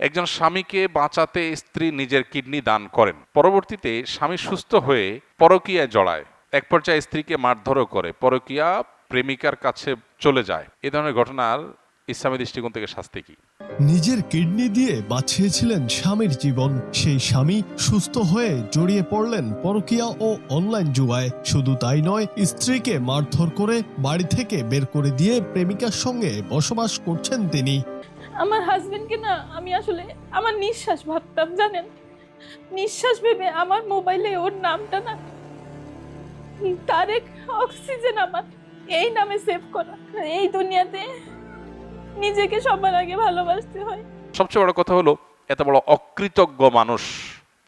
একজন স্বামীকে বাঁচাতে স্ত্রী নিজের কিডনি দান করেন। পরবর্তীতে স্বামী সুস্থ হয়ে পরকীয়ায় জড়ায়। এক পর্যায়ে স্ত্রীকে মারধরও করে। পরকীয়া প্রেমিকার কাছে চলে যায়। এ ধরনের ঘটনার ইসলামী দৃষ্টিকোণ থেকে শাস্তি কি? নিজের কিডনি দিয়ে বাঁচিয়েছিলেন স্বামীর জীবন। সেই স্বামী সুস্থ হয়ে জড়িয়ে পড়লেন পরকিয়া ও অনলাইন জুয়ায় শুধু তাই নয়, স্ত্রীকে মারধর করে বাড়ি থেকে বের করে দিয়ে প্রেমিকার সঙ্গে বসবাস করছেন তিনি। আমার হাজবেন্ডকে না আমি আসলে আমার নিঃশ্বাস ভাবতাম, জানেন? নিঃশ্বাস ভেবে আমার মোবাইলে ওর নামটা না, তারেক অক্সিজেন আমার, এই নামে সেভ করা। এই দুনিয়াতে নিজেকে সবার আগে ভালোবাসতে হয়। সবচেয়ে বড় কথা হলো, এত বড় অকৃতজ্ঞ মানুষ,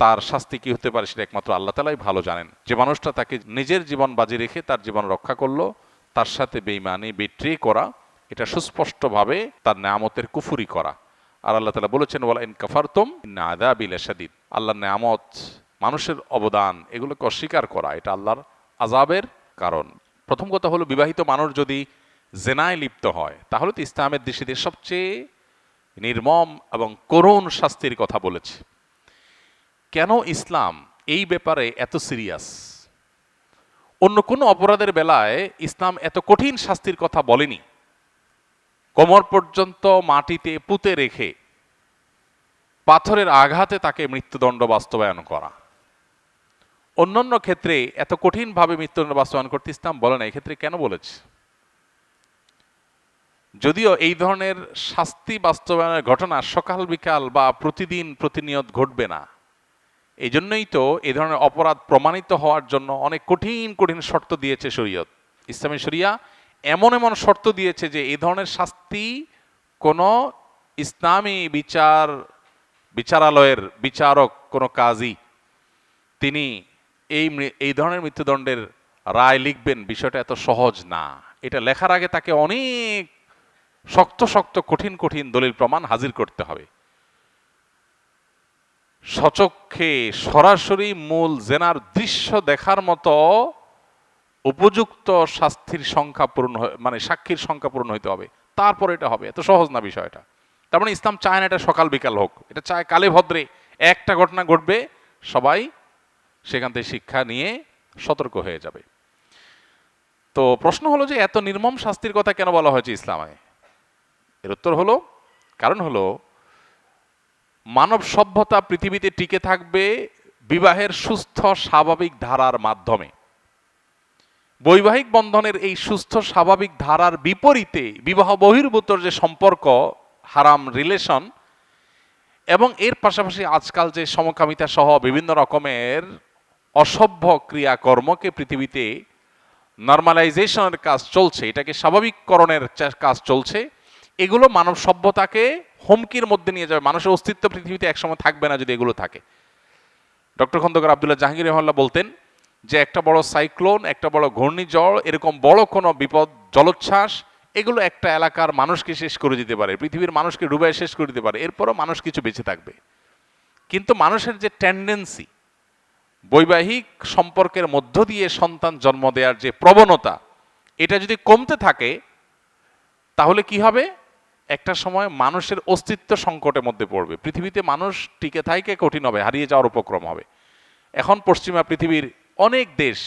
তার শাস্তি কি হতে পারে সেটা একমাত্র আল্লাহ তালাই ভালো জানেন। যে মানুষটা তাকে নিজের জীবন বাজি রেখে তার জীবন রক্ষা করল, তার সাথে বেইমানি বিট্রে করা এটা সুস্পষ্টভাবে তার নামতের কুফুরি করা। আর আল্লাহ তালা বলেছেন, ওয়ালা ইন কাফারতুম আযাবিল শাদীদ। আল্লাহর নামত মানুষের অবদান, এগুলোকে অস্বীকার করা, এটা আল্লাহর আজাবের কারণ। প্রথম কথা হলো, বিবাহিত মানুষ যদি জেনায় লিপ্ত হয়, তাহলে তো ইসলামের দৃষ্টিতে সবচেয়ে নির্মম এবং করুণ শাস্তির কথা বলেছে। কেন ইসলাম এই ব্যাপারে এত সিরিয়াস? অন্য কোনো অপরাধের বেলায় ইসলাম এত কঠিন শাস্তির কথা বলেনি। কোমর পর্যন্ত মাটিতে পুঁতে রেখে পাথরের আঘাতে তাকে মৃত্যুদণ্ড বাস্তবায়ন করা। অন্যান্য ক্ষেত্রে এত কঠিনভাবে মৃত্যুদণ্ড বাস্তবায়ন করতে ইসলাম বলে না, এক্ষেত্রে কেন বলেছে? যদিও এই ধরনের শাস্তি বাস্তবায়নের ঘটনা সকাল বিকাল বা প্রতিদিন প্রতিনিয়ত ঘটবে না এই জন্যই তো এই ধরনের অপরাধ প্রমাণিত হওয়ার জন্য অনেক কঠিন কঠিন শর্ত দিয়েছে শরীয়ত। ইসলামী শরিয়া এমন এমন শর্ত দিয়েছে যে এই ধরনের শাস্তি কোনো ইসলামী বিচার, বিচারালয়ের বিচারক কোনো কাজী, তিনি এই এই ধরনের মৃত্যুদণ্ডের রায় লিখবেন। বিষয়টা এত সহজ না। এটা লেখার আগে তাকে অনেক শক্ত শক্ত, কঠিন কঠিন দলিল প্রমাণ হাজির করতে হবে। সচক্ষে সরাসরি মূল জেনার দৃশ্য দেখার মতো উপযুক্ত শাস্তির সংখ্যা পূরণ মানে সাক্ষীর সংখ্যা পূরণ হইতে হবে। তারপর এটা হবে। এত সহজ না বিষয়টা। তার মানে ইসলাম চায় না এটা সকাল বিকাল হোক। এটা চায় কালে ভদ্রে একটা ঘটনা ঘটবে, সবাই সেখান থেকে শিক্ষা নিয়ে সতর্ক হয়ে যাবে। তো প্রশ্ন হলো যে এত নির্মম শাস্তির কথা কেন বলা হয়েছে ইসলামে? এর উত্তর হলো, কারণ হলো মানব সভ্যতা পৃথিবীতে টিকে থাকবে বিবাহের সুস্থ স্বাভাবিক ধারার মাধ্যমে। বৈবাহিক বন্ধনের এই সুস্থ স্বাভাবিক ধারার বিপরীতে বিবাহ বহির্ভূত যে সম্পর্ক, হারাম রিলেশন এবং এর পাশাপাশি আজকাল যে সমকামিতা সহ বিভিন্ন রকমের অসভ্য ক্রিয়াকর্মকে পৃথিবীতে নর্মালাইজেশনের কাজ চলছে, এটাকে স্বাভাবিককরণের কাজ চলছে, এগুলো মানব সভ্যতাকে হুমকির মধ্যে নিয়ে যাবে। মানুষের অস্তিত্ব পৃথিবীতে একসময় থাকবে না যদি এগুলো থাকে। ডক্টর খন্দকার আবদুল্লাহ জাহাঙ্গীর রহমাল্লাহ বলতেন যে একটা বড় সাইক্লোন, একটা বড় ঘূর্ণিঝড়, এরকম বড় কোনো বিপদ, জলোচ্ছ্বাস, এগুলো একটা এলাকার মানুষকে শেষ করে দিতে পারে, পৃথিবীর মানুষকে ডুবাই শেষ করে দিতে পারে, এরপরও মানুষ কিছু বেঁচে থাকবে। কিন্তু মানুষের যে টেন্ডেন্সি বৈবাহিক সম্পর্কের মধ্য দিয়ে সন্তান জন্ম দেওয়ার যে প্রবণতা, এটা যদি কমতে থাকে, তাহলে কি হবে? একটা সময় মানুষের অস্তিত্ব সংকটের মধ্যে পড়বে। পৃথিবীতে মানুষ টিকে থাইকে কঠিন হবে, হারিয়ে যাওয়ার উপক্রম হবে। এখন পশ্চিমা পৃথিবীর অনেক দেশ।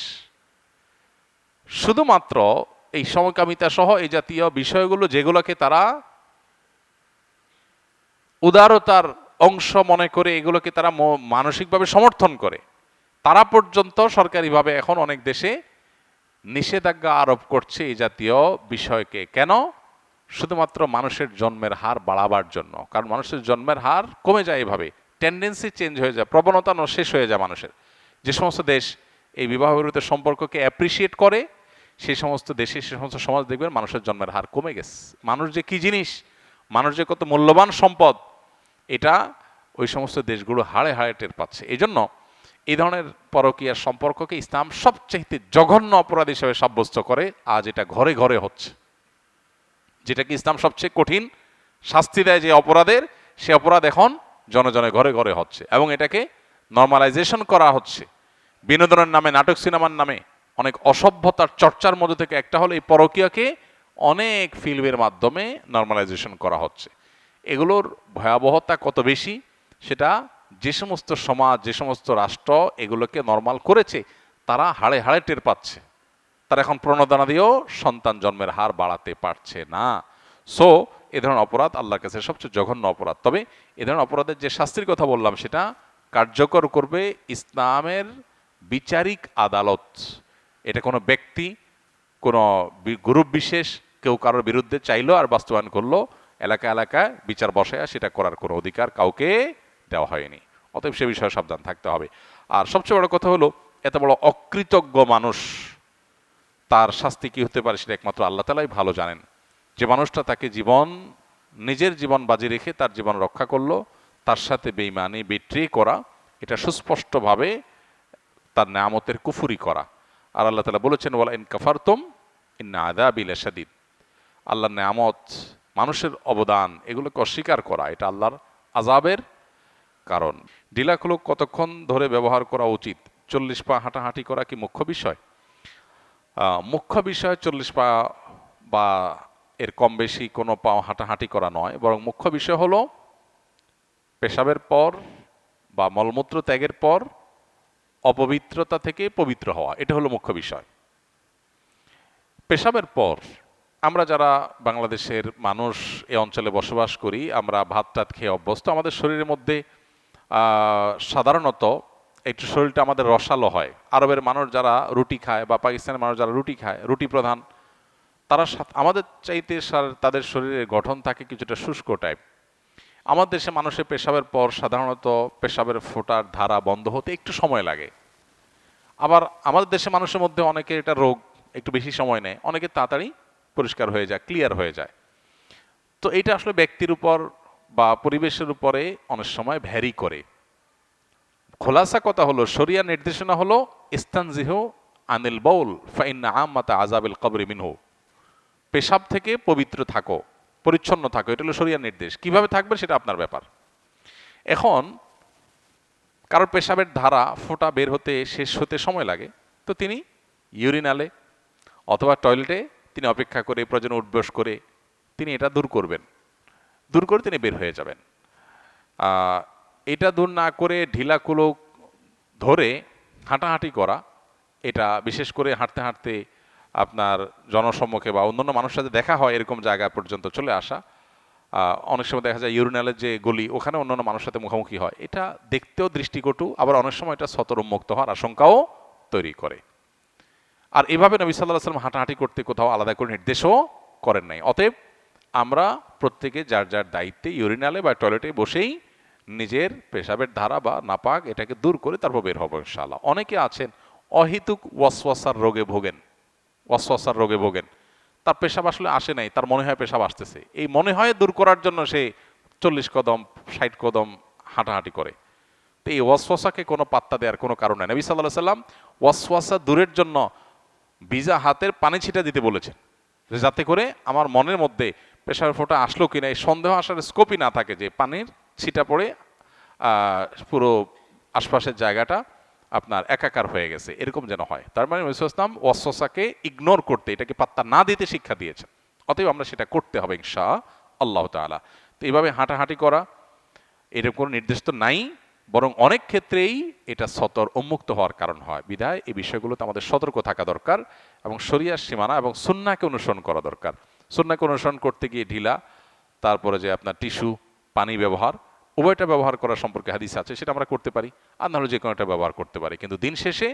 শুধুমাত্র এই সমকামিতা সহ এই জাতীয় বিষয়গুলো যেগুলোকে তারা উদারতার অংশ মনে করে, এগুলোকে তারা মানসিকভাবে সমর্থন করে, তারা পর্যন্ত সরকারিভাবে এখন অনেক দেশে নিষেধাজ্ঞা আরোপ করছে এই জাতীয় বিষয়কে। কেন? শুধুমাত্র মানুষের জন্মের হার বাড়াবার জন্য, কারণ মানুষের জন্মের হার কমে যায় এভাবে। টেন্ডেন্সি চেঞ্জ হয়ে যায়, প্রবণতা শেষ হয়ে যায় মানুষের। যে সমস্ত দেশ এই বিবাহ বিরোধী সম্পর্ককে অ্যাপ্রিসিয়েট করে সেই সমস্ত দেশে, সে সমস্ত সমাজ দেখবেন মানুষের জন্মের হার কমে গেছে। মানুষ যে কি জিনিস, মানুষ যে কত মূল্যবান সম্পদ, এটা ওই সমস্ত দেশগুলো হাড়ে হাড়ে টের পাচ্ছে। এই জন্য এই ধরনের পরকীয়ার সম্পর্ককে ইসলাম সবচেয়ে জঘন্য অপরাধ হিসেবে সাব্যস্ত করে, আজ এটা ঘরে ঘরে হচ্ছে। যেটাকে ইসলাম সবচেয়ে কঠিন শাস্তি দেয় যে অপরাধের, সে অপরাধ এখন জনজনে ঘরে ঘরে হচ্ছে এবং এটাকে নর্মালাইজেশন করা হচ্ছে। বিনোদনের নামে, নাটক সিনেমার নামে অনেক অসভ্যতার চর্চার মধ্যে থেকে একটা হলো এই পরকীয়াকে অনেক ফিল্মের মাধ্যমে নর্মালাইজেশন করা হচ্ছে। এগুলোর ভয়াবহতা কত বেশি, সেটা যে সমস্ত সমাজ, যে সমস্ত রাষ্ট্র এগুলোকে নর্মাল করেছে, তারা হাড়ে হাড়ে টের পাচ্ছে। তারা এখন প্রণোদনা দিয়েও সন্তান জন্মের হার বাড়াতে পারছে না। সো এ ধরনের অপরাধ আল্লাহর কাছে সবচেয়ে জঘন্য অপরাধ। তবে এ ধরনের অপরাধের যে শাস্তির কথা বললাম, সেটা কার্যকর করবে ইসলামের বিচারিক আদালত। এটা কোনো ব্যক্তি, কোনো গ্রুপ বিশেষ, কেউ কারোর বিরুদ্ধে চাইলো আর বাস্তবায়ন করল এলাকা এলাকায় বিচার বসায়া, সেটা করার কোনো অধিকার কাউকে দেওয়া হয়নি। অতএব সে বিষয়ে সাবধান থাকতে হবে। আর সবচেয়ে বড় কথা হলো, এত বড় অকৃতজ্ঞ মানুষ, তার শাস্তি কি হতে পারে সেটা একমাত্র আল্লাহ তালাই ভালো জানেন। যে মানুষটা তাকে জীবন, নিজের জীবন বাজি রেখে তার জীবন রক্ষা করল, তার সাথে বেইমানি, বিট্রে করা, এটা সুস্পষ্টভাবে তার নামতের কুফুরি করা। আর আল্লাহ তালা বলেছেন, ওয়ালা ইন কাফারতুম ইন্না আদাবিল শাদিদ আল্লাহর নামত মানুষের অবদান, এগুলোকে অস্বীকার করা, এটা আল্লাহর আজাবের কারণ। ডিলাগুলো কতক্ষণ ধরে ব্যবহার করা উচিত? চল্লিশ পা হাঁটাহাঁটি করা কি মুখ্য বিষয়? মুখ্য বিষয় চল্লিশ পা বা এর কম বেশি কোনো পা হাঁটাহাঁটি করা নয়, বরং মুখ্য বিষয় হলো পেশাবের পর বা মলমূত্র ত্যাগের পর অপবিত্রতা থেকে পবিত্র হওয়া, এটা হলো মুখ্য বিষয়। পেশাবের পর আমরা যারা বাংলাদেশের মানুষ এ অঞ্চলে বসবাস করি, আমরা ভাত টাত খেয়ে অভ্যস্ত, আমাদের শরীরের মধ্যে সাধারণত একটু শরীরটা আমাদের রসালো হয়। আরবের মানুষ যারা রুটি খায় বা পাকিস্তানের মানুষ যারা রুটি খায়, রুটি প্রধান, তারা আমাদের চাইতে তাদের শরীরের গঠন থাকে কিছুটা শুষ্ক টাইপ আমার দেশে মানুষের পেশাবের পর সাধারণত পেশাবের ফোটার ধারা বন্ধ হতে একটু সময় লাগে। আবার আমাদের দেশে মানুষের মধ্যে অনেকে এটা রোগ একটু বেশি সময় নেয়, অনেকে তাড়াতাড়ি পরিষ্কার হয়ে যায় ক্লিয়ার হয়ে যায়। তো এটা আসলে ব্যক্তির উপর বা পরিবেশের উপরে অনেক সময় ভ্যারি করে। খোলাসা কথা হলো, শরিয়া নির্দেশনা হলো, ইস্তানজিহ আনিল বউল, ফাইন্না আম্মাতা আজাবিল কবরি মিনহু। পেশাব থেকে পবিত্র থাকো। পরিচ্ছন্ন থাকো, এটা হলো শরিয়ার নির্দেশ। কীভাবে থাকবে সেটা আপনার ব্যাপার। এখন কারোর পেশাবের ধারা, ফোঁটা বের হতে, শেষ হতে সময় লাগে। তো তিনি ইউরিনালে অথবা টয়লেটে তিনি অপেক্ষা করে, প্রয়োজন উঠবস করে তিনি এটা দূর করবেন। দূর করে তিনি বের হয়ে যাবেন। এটা দূর না করে ঢিলাকুলো ধরে হাঁটাহাঁটি করা, এটা বিশেষ করে হাঁটতে হাঁটতে আপনার জনসম্মুখে বা অন্যান্য মানুষের সাথে দেখা হয় এরকম জায়গা পর্যন্ত চলে আসা অনেক সময় দেখা যায় ইউরিনালের যে গলি, ওখানে অন্যান্য মানুষের সাথে মুখোমুখি হয়। এটা দেখতেও দৃষ্টিকটু, আবার অনেক সময় এটা সতর মুক্ত হওয়ার আশঙ্কাও তৈরি করে। আর এভাবে নবী সাল্লাহ সাল্লাম হাঁটাহাঁটি করতে কোথাও আলাদা করে নির্দেশও করেন নাই। অতএব আমরা প্রত্যেকে যার যার দায়িত্বে ইউরিনালে বা টয়লেটে বসেই নিজের পেশাবের ধারা বা নাপাক এটাকে দূর করে তারপর বের হব ইনশাআল্লাহ। অনেকে আছেন অহিতুক ওয়াসওয়াসার রোগে ভোগেন। ওয়াসওয়াসার রোগে ভোগেন। তার পেশাব আসলে আসে নাই, তার মনে হয় পেশাব আসতেছে। এই মনে হয় দূর করার জন্য সে চল্লিশ কদম, ষাট কদম হাঁটাহাঁটি করে। তো এই ওয়াসওয়াসাকে কোনো পাত্তা দেওয়ার কোনো কারণ নেই। নবী সাল্লাহ সাল্লাম ওয়াসওয়াসা দূরের জন্য ভিজা হাতের পানি ছিটা দিতে বলেছেন। যাতে করে আমার মনের মধ্যে প্রেশার ফোটা আসলো কিনা, এই সন্দেহ আসার স্কোপই না থাকে যে পানির ছিটা পড়ে পুরো আশপাশের জায়গাটা আপনার একাকার হয়ে গেছে, এরকম যেন হয়। তার মানে ইসলাম ওয়াসওয়াসাকে ইগনোর করতে, এটাকে পাত্তা না দিতে শিক্ষা দিয়েছেন। অতএব আমরা সেটা করতে হবে ইনশা আল্লাহ তাআলা। তো এইভাবে হাঁটাহাঁটি করা, এরকম কোনো নির্দেশ তো নাই, বরং অনেক ক্ষেত্রেই এটা সতর উন্মুক্ত হওয়ার কারণ হয়। বিধায় এই বিষয়গুলোতে আমাদের সতর্ক থাকা দরকার এবং শরিয়ার সীমানা এবং সুন্নাকে অনুসরণ করা দরকার। সুন্নাকে অনুসরণ করতে গিয়ে ঢিলা, তারপরে যে আপনার টিস্যু, পানি ব্যবহার উভয়টা ব্যবহার করা সম্পর্কে হাদিস আছে, সেটা আমরা করতে পারি। আর নাহলে যে কোনো একটা ব্যবহার করতে পারি। কিন্তু দিন শেষে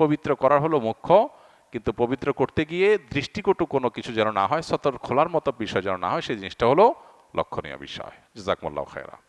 পবিত্র করার হলো মুখ্য, কিন্তু পবিত্র করতে গিয়ে দৃষ্টিকটু কোনো কিছু যেন না হয় সতর খোলার মতো বিষয় যেন না হয়, সেই জিনিসটা হলো লক্ষণীয় বিষয়। জাকমুল্লাহ খায়রা